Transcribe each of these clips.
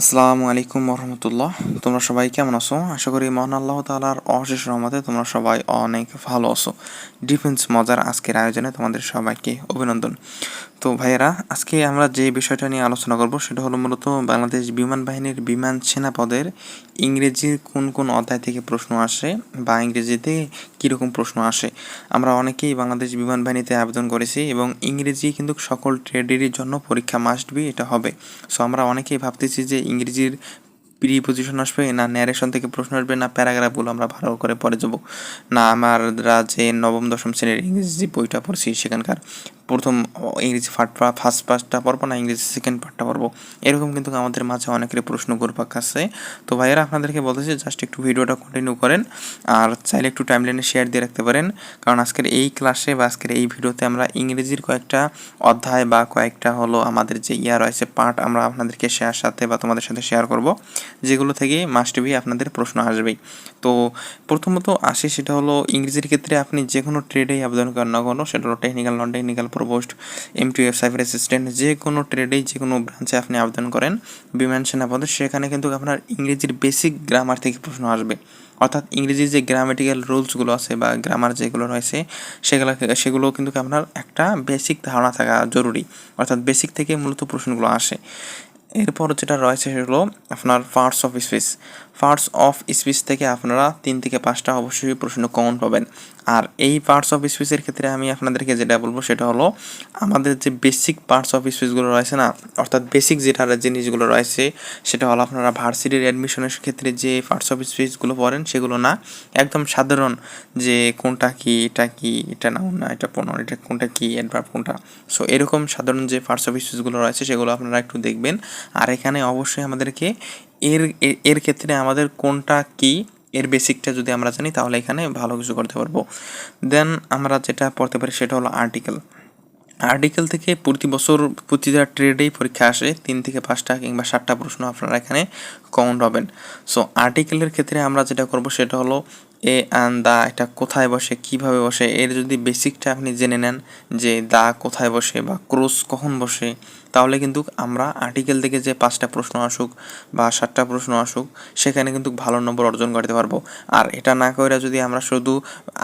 আসসালামু আলাইকুম রহমতুল্লাহ তোমরা সবাই কেমন আছো? আশা করি মহান আল্লাহ তালার অশেষ রহমতে তোমরা সবাই অনেক ভালো আছো। ডিফেন্স মজার আজকের আয়োজনে তোমাদের সবাইকে অভিনন্দন। তো ভাইয়েরা, আজকে আমরা যে বিষয়টা নিয়ে আলোচনা করব সেটা হলো মূলত বাংলাদেশ বিমান বাহিনীর বিমান সেনা পদের ইংরেজির কোন কোন অধ্যায় থেকে প্রশ্ন আসে বা ইংরেজিতে কীরকম প্রশ্ন আসে। আমরা অনেকেই বাংলাদেশ বিমান বাহিনীতে আবেদন করেছি এবং ইংরেজি কিন্তু সকল ট্রেডেরই জন্য পরীক্ষা মাস্ট বি এটা হবে। সো আমরা অনেকেই ভাবতেছি যে ইংরেজির প্রি পজিশন আসবে না ন্যারেশন থেকে প্রশ্ন আসবে না প্যারাগ্রাফগুলো আমরা ভালো করে পড়ে যাব। না, আমরা যে নবম, দশম শ্রেণির ইংরেজি বইটা পড়ছি সেখানকার। প্রথম ইংরেজি ফার্স্ট পার্টটা পড়ব না, ইংরেজি সেকেন্ড পার্টটা পড়ব? এরকম কিন্তু আমাদের মাঝে অনেকের প্রশ্ন করবার কাছে তো ভাইয়েরা, আপনাদেরকে বলতেছি জাস্ট একটু ভিডিওটা কন্টিনিউ করেন, আর চাইলে একটু টাইম লাইনে শেয়ার দিয়ে রাখতে পারেন। কারণ আজকের এই ক্লাসে বা আজকের এই ভিডিওতে আমরা ইংরেজির কয়েকটা অধ্যায় বা কয়েকটা হলো আমাদের যে ইয়া রয়েছে পার্ট আমরা আপনাদেরকে শেয়ার সাথে বা তোমাদের সাথে শেয়ার করব, যেগুলো থেকে মাস্ট বি আপনাদের প্রশ্ন আসবেই। তো প্রথমত আসে, সেটা হলো ইংরেজির ক্ষেত্রে আপনি যে কোনো ট্রেডেই আবেদন করেন না কোনো, সেটা হলো technical non technical M to F cyber assistant যে কোনো ট্রেডেই যে কোনো ব্রাঞ্চে আপনি আবেদন করেন, বিমান সেনা পদে সেখানে কিন্তু আপনার ইংরেজির বেসিক গ্রামার থেকে প্রশ্ন আসবে। অর্থাৎ ইংরেজির যে গ্রামেটিক্যাল রুলসগুলো আছে বা গ্রামার যেগুলো রয়েছে, সেগুলো সেগুলো কিন্তু আপনার একটা বেসিক ধারণা থাকা জরুরি। অর্থাৎ বেসিক থেকে মূলত প্রশ্নগুলো আসে। এরপর যেটা রয়েছে সেগুলো আপনার parts of speech parts of speech থেকে আপনারা তিন থেকে পাঁচটা অবশ্যই প্রশ্ন কমন পাবেন। আর এই পার্টস অফ স্পিচের ক্ষেত্রে আমি আপনাদেরকে যেটা বলব সেটা হলো, আমাদের যে বেসিক পার্টস অফ স্পিচগুলো রয়েছে না, অর্থাৎ বেসিক যেটা জিনিসগুলো রয়েছে, সেটা হলো আপনারা ভার্সিটির অ্যাডমিশনের ক্ষেত্রে যে পার্টস অফ স্পিচগুলো পড়েন সেগুলো না, একদম সাধারণ যে কোনটা কি, এটা কি, এটা না না, এটা পনেরো এটা কোনটা কি অ্যাডভার্ব কোনটা। সো এরকম সাধারণ যে পার্টস অফ স্পিচগুলো রয়েছে সেগুলো আপনারা একটু দেখবেন। আর এখানে অবশ্যই আমাদেরকে এর এর ক্ষেত্রে আমাদের কোনটা কি এর বেসিকটা যদি আমরা জানি, তাহলে এখানে ভালো কিছু করতে পারব। দেন আমরা যেটা পড়তে পারি সেটা হলো আর্টিকেল আর্টিকেল থেকে প্রতি বছর প্রতিটা ট্রেডেই পরীক্ষা আসে তিন থেকে পাঁচটা কিংবা সাতটা প্রশ্ন আপনারা এখানে কমন পাবেন সো আর্টিকেলের ক্ষেত্রে আমরা যেটা করব সেটা হলো এ অ্যান্ড দা এটা কোথায় বসে, কীভাবে বসে, এর যদি বেসিকটা আপনি জেনে নেন যে দা কোথায় বসে বা ক্রোস কখন বসে তাহলে কিন্তু আমরা আর্টিকেল থেকে যে পাঁচটা প্রশ্ন আসুক বা সাতটা প্রশ্ন আসুক, সেখানে কিন্তু ভালো নম্বর অর্জন করতে পারব। আর এটা না করে যদি আমরা শুধু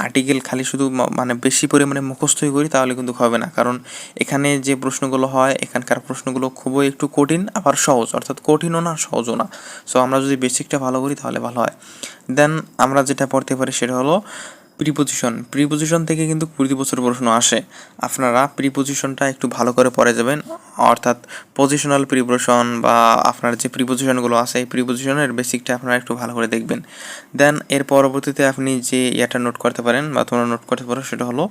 আর্টিকেল খালি শুধু মানে বেশি পরিমাণে মুখস্থই করি, তাহলে কিন্তু হবে না। কারণ এখানে যে প্রশ্নগুলো হয়, এখানকার প্রশ্নগুলো খুবই একটু কঠিন, আবার সহজ। অর্থাৎ কঠিনও না, সহজও না। সো আমরা যদি বেসিকটা ভালো করি, তাহলে ভালো হয়। দেন আমরা যেটা পড়তে পারি, সেটা হলো প্রিপোজিশন প্রিপোজিশন থেকে কিন্তু প্রতি বছর প্রশ্ন আসে। আপনারা প্রিপোজিশনটা একটু ভালো করে পড়ে যাবেন। অর্থাৎ পজিশনাল প্রিপোজিশন বা আপনার যে প্রিপোজিশনগুলো আছে, এই প্রিপোজিশনের বেসিকটা আপনারা একটু ভালো করে দেখবেন। দেন এর পরবর্তীতে আপনি যে ইয়েটা নোট করতে পারেন বা তোমরা নোট করতে পারো, সেটা হলো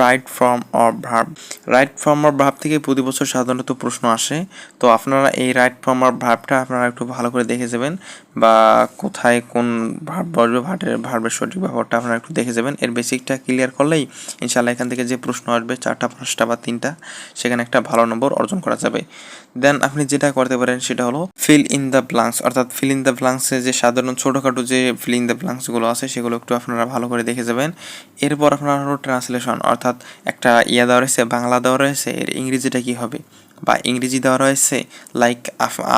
right form or verb right form or verb থেকে প্রতি বছর সাধারণত প্রশ্ন আসে। তো আপনারা এই রাইট ফর্ম অর ভার্বটা আপনারা একটু ভালো করে দেখে যাবেন। বা কোথায় কোন ভার্ব বসবে ভার্বের ভার্বের সঠিক ব্যবহারটা আপনারা একটু দেখে যাবেন। এর বেসিকটা ক্লিয়ার করলেই ইনশাল্লাহ এখান থেকে যে প্রশ্ন আসবে, চারটা, পাঁচটা বা তিনটা, সেখানে একটা ভালো নম্বর অর্জন করা যাবে। দেন আপনি যেটা করতে পারেন সেটা হলো ফিল ইন দ্য ব্লাঙ্কস অর্থাৎ ফিল ইন দ্য ব্লাঙ্কসে যে সাধারণ ছোটোখাটো যে ফিল ইন দ্য ব্লাঙ্কসগুলো আছে, সেগুলো একটু আপনারা ভালো করে দেখে যাবেন। এরপর আপনার হলো ট্রান্সলেশন অর্থাৎ একটা ইয়া দেওয়া রয়েছে, বাংলা দেওয়া রয়েছে, এর ইংরেজিটা কী হবে? বা ইংরেজি দেওয়া রয়েছে লাইক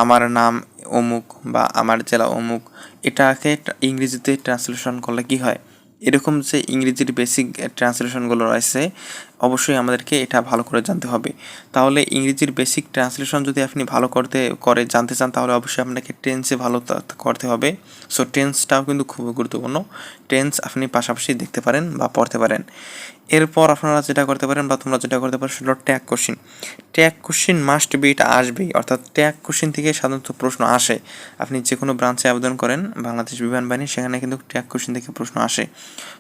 আমার নাম অমুক বা আমার জেলা অমুক, এটাকে ইংরেজিতে ট্রান্সলেশন করলে কি হয়? এরকম যে ইংরেজির বেসিক ট্রান্সলেশনগুলো রয়েছে, অবশ্যই আমাদেরকে এটা ভালো করে জানতে হবে। তাহলে ইংরেজির বেসিক ট্রান্সলেশন যদি আপনি ভালো করতে, করে জানতে চান, তাহলে অবশ্যই আপনাকে টেন্সে ভালো করতে হবে। সো টেন্সটাও কিন্তু খুবই গুরুত্বপূর্ণ। টেন্স আপনি পাশাপাশি দেখতে পারেন বা পড়তে পারেন। এরপর আপনারা যেটা করতে পারেন বা তোমরা যেটা করতে পারো সেটা tag question tag question must be এটা আসবেই। অর্থাৎ ট্যাগ কোশ্চিন থেকে সাধারণত প্রশ্ন আসে। আপনি যে কোনো ব্রাঞ্চে আবেদন করেন, বাংলাদেশ বিমান বাহিনী, সেখানে কিন্তু ট্যাগ কোশ্চিন থেকে প্রশ্ন আসে।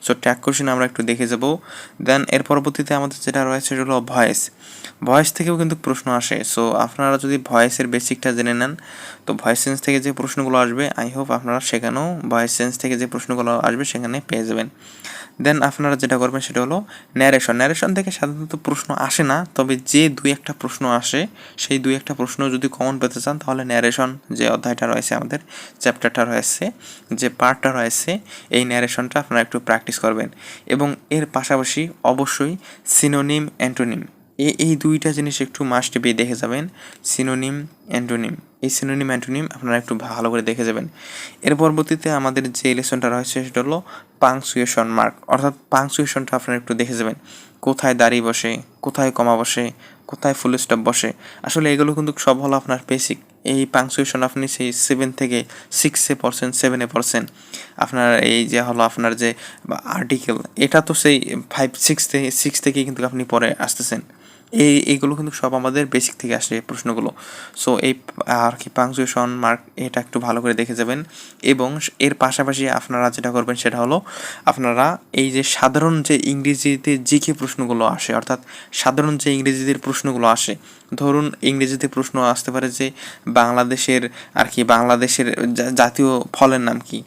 সো ট্যাগ কোশ্চিন আমরা একটু দেখে যাব। দেন এর পরবর্তীতে আমাদের যেটা রয়েছে সেটা হলো ভয়েস ভয়েস থেকেও কিন্তু প্রশ্ন আসে। সো আপনারা যদি ভয়েসের বেসিকটা জেনে নেন, তো ভয়েস সেন্স থেকে যে প্রশ্নগুলো আসবে আই হোপ আপনারা সেখানেও ভয়েস সেন্স থেকে যে প্রশ্নগুলো আসবে, সেখানে পেয়ে যাবেন। দেন আপনারা যেটা করবেন সেটা হলো ন্যারেশন ন্যারেশন থেকে সাধারণত প্রশ্ন আসে না, তবে যে দুই একটা প্রশ্ন আসে, সেই দুই একটা প্রশ্ন যদি কমন পেতে চান, তাহলে ন্যারেশন যে অধ্যায়টা রয়েছে আমাদের চ্যাপ্টারটা রয়েছে, যে পার্টটা রয়েছে, এই ন্যারেশনটা আপনারা একটু প্র্যাকটিস করবেন। এবং এর পাশাপাশি অবশ্যই সিনোনিম অ্যান্টোনিম এই এই দুইটা জিনিস একটু মাস্ট বি দেখে যাবেন। সিনোনিম অ্যান্টোনিম এই সিনোনিম অ্যান্টোনিম আপনারা একটু ভালো করে দেখে যাবেন। এর পরবর্তীতে আমাদের যে লেসনটা রয়েছে সেটা হলো পাংচুয়েশন মার্ক অর্থাৎ পাংচুয়েশনটা আপনারা একটু দেখে যাবেন। কোথায় দাঁড়িয়ে বসে, কোথায় কমা বসে, কোথায় ফুল স্টপ বসে। আসলে এগুলো কিন্তু সব হলো আপনার বেসিক এই পাংচুয়েশন আপনি সেই সেভেন থেকে সিক্সে পড়ছেন সেভেনে পড়ছেন। আপনার এই যে হলো আপনার যে আর্টিকেল এটা তো সেই ফাইভ সিক্স থেকে সিক্স থেকে কিন্তু আপনি পরে আসতেছেন। এই, এইগুলো কিন্তু সব আমাদের বেসিক থেকে আসে প্রশ্নগুলো। সো এই, আর কি পাংচুয়েশন মার্ক এটা একটু ভালো করে দেখে যাবেন। এবং এর পাশাপাশি আপনারা যেটা করবেন সেটা হলো, আপনারা এই যে সাধারণ যে ইংরেজিতে জিকে প্রশ্নগুলো আসে, অর্থাৎ সাধারণ যে ইংরেজিদের প্রশ্নগুলো আসে, ধরুন ইংরেজিতে প্রশ্ন আসতে পারে যে, বাংলাদেশের, আর কি বাংলাদেশের জাতীয় ফলের নাম কি?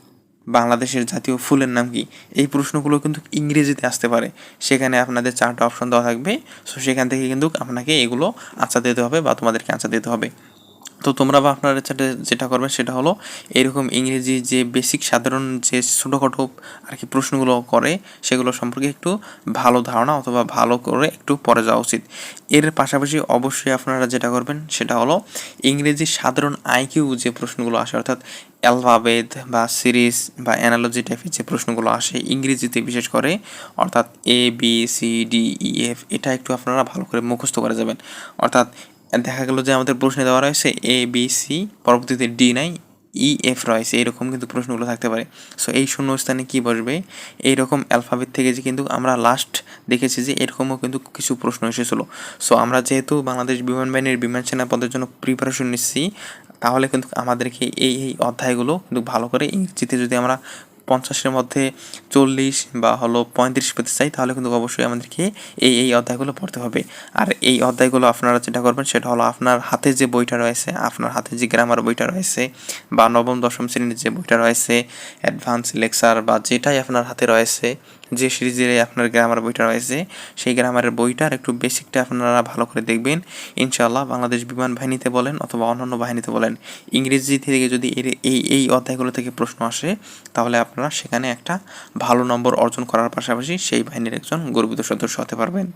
বাংলাদেশের জাতীয় ফুলের নাম কি? এই প্রশ্নগুলো কিন্তু ইংরেজিতে আসতে পারে। সেখানে আপনাদের চারটা অপশন দেওয়া থাকবে। সো সেখান থেকে কিন্তু আপনাকে এগুলো আনসার দিতে হবে বা তোমাদেরকে আনসার দিতে হবে। তো তোমরা বা আপনারা যেটা- যেটা করবেন সেটা হলো এরকম ইংরেজি যে বেসিক সাধারণ যে ছোটোখাটো আর কি প্রশ্নগুলো করে, সেগুলো সম্পর্কে একটু ভালো ধারণা অথবা ভালো করে একটু পড়ে যাওয়া উচিত। এর পাশাপাশি অবশ্যই আপনারা যেটা করবেন সেটা হলো ইংরেজি সাধারণ আইকিউ যে প্রশ্নগুলো আসে, অর্থাৎ অ্যালফাবেদ বা সিরিজ বা অ্যানালজি টাইপের যে প্রশ্নগুলো আসে ইংরেজিতে বিশেষ করে, অর্থাৎ A B C D E F এটা একটু আপনারা ভালো করে মুখস্থ করে যাবেন। অর্থাৎ দেখা গেল যে আমাদের প্রশ্নে দেওয়া রয়েছে এ বি সি পরবর্তীতে ডি নাই ই এফ রয়েছে, এরকম কিন্তু প্রশ্নগুলো থাকতে পারে। সো এই শূন্যস্থানে কি বসবে? এইরকম অ্যালফাবেট থেকে যে কিন্তু আমরা লাস্ট দেখেছি যে এরকমও কিন্তু কিছু প্রশ্ন এসেছিল। সো আমরা যেহেতু বাংলাদেশ বিমান বাহিনীর বিমান সেনা পদের জন্য প্রিপারেশন নিচ্ছি, তাহলে কিন্তু আমাদেরকে এই এই অধ্যায়গুলো কিন্তু ভালো করে ইংরেজিতে যদি আমরা পঞ্চাশের মধ্যে চল্লিশ বা হলো পঁয়ত্রিশ পেতে চাই, তাহলে কিন্তু অবশ্যই আমাদেরকে এই এই অধ্যায়গুলো পড়তে হবে। আর এই অধ্যায়গুলো আপনারা যেটা করবেন সেটা হলো আপনার হাতে যে বইটা রয়েছে, আপনার হাতে যে গ্রামার বইটা রয়েছে বা নবম, দশম শ্রেণির যে বইটা রয়েছে অ্যাডভান্স লেকচার বা যেটাই আপনার হাতে রয়েছে যে সিরিজের আপনার গ্রামার বইটা রয়েছে, সেই গ্রামারের বইটার একটু বেসিকটা আপনারা ভালো করে দেখবেন। ইনশাআল্লাহ বাংলাদেশ বিমান বাহিনীতে বলেন অথবা অন্যান্য বাহিনীতে বলেন, ইংরেজি থেকে যদি এই এই অধ্যায়গুলো থেকে প্রশ্ন আসে, তাহলে আপনারা সেখানে একটা ভালো নম্বর অর্জন করার পাশাপাশি সেই বাহিনীর একজন গর্বিত সদস্য হতে পারবেন।